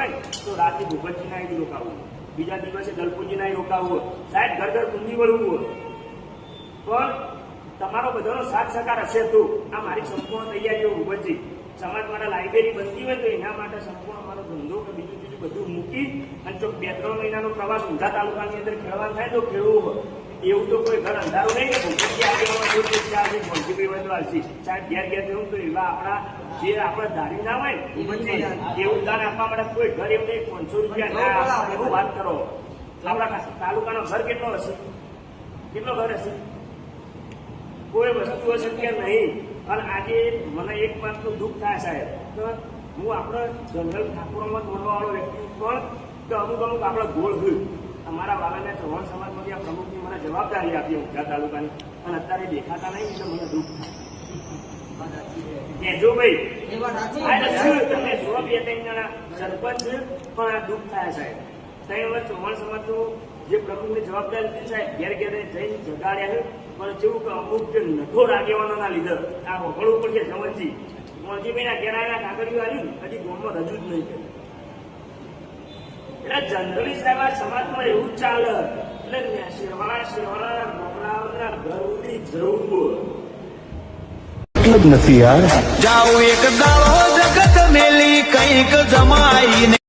હોય, તો રાતે ભૂપતજીના અહીં રોકાવું બીજા દિવસે દલપુજીના રોકાવું સાહેબ, ઘર ઘર કુંડી વળવું હોય. પણ તમારો બધાનો સાથ સહકાર હશે તો. આ મારી સંપૂર્ણ તૈયારીઓ, ભૂપતજી. સમાજ મારા લાઇબ્રેરી બનતી હોય તો એના માટે સંપૂર્ણ મારો ધંધો કે બીજું બીજું બધું મૂકી અને જો બે ત્રણ મહિનાનો પ્રવાસ ઊંઝા તાલુકાની અંદર ખેડવાનું થાય તો ખેડવું હોય. અંધારું નહીં કે ભૂખી આગેવાનો ભૂખી તો હાલશે સાહેબ ઘેર ઘેર જવું તો એવા આપણા જે આપણે ધારી ના હોય એ એવું દાન આપવા માટે કોઈ ઘર એવું નહીં પાંચસો રૂપિયા. એવું વાત કરો આપણા તાલુકાનો ઘર કેટલો હશે કેટલો ઘર હશે કોઈ વસ્તુ હશે કે નહીં અને આજે મને એક વાતનું દુઃખ થાય સાહેબ તો હું આપણે જનરલ ઠાકોરમાં દોડવાવાળો વ્યક્તિ પણ તો અમુક અમુક આપણે ગોળ ગયું અમારા વાલાને ચૌહાણ સમાજમાંથી આ પ્રમુખની મને જવાબદારી આપી ઊંઝા તાલુકાની. પણ અત્યારે દેખાતા નહીં એટલે મને દુઃખ થાય. કેજો ભાઈ. તમને સો બે ત્રણ જણા સરપંચ પણ આ દુઃખ થાય સાહેબ. ત્રણ વર્ષ ચૌહાણ સમાજનું જે પ્રમુખની જવાબદારી હતી સાહેબ ઘેર ઘેર જઈને જગાડ્યા છે. પણ જેવું કે અમુક જે નથો રાગેવાનોના લીધે આ વગળવું પડશે જવનજી મોરજીભાઈના ઘેર આવેલા કાગળિયું આવ્યું હજી ગોળમાં રજૂ જ નહીં કર્યું. એટલે જનરલી સાહેબ આ સમાજમાં એવું ચાલે એટલે શેરવાળા શેરવાળા ગામડાઓના ઘર સુધી જવું મતલબ નથી યાર. જાઉં એક દાડો જગત મેલી કંઈક જમાઈને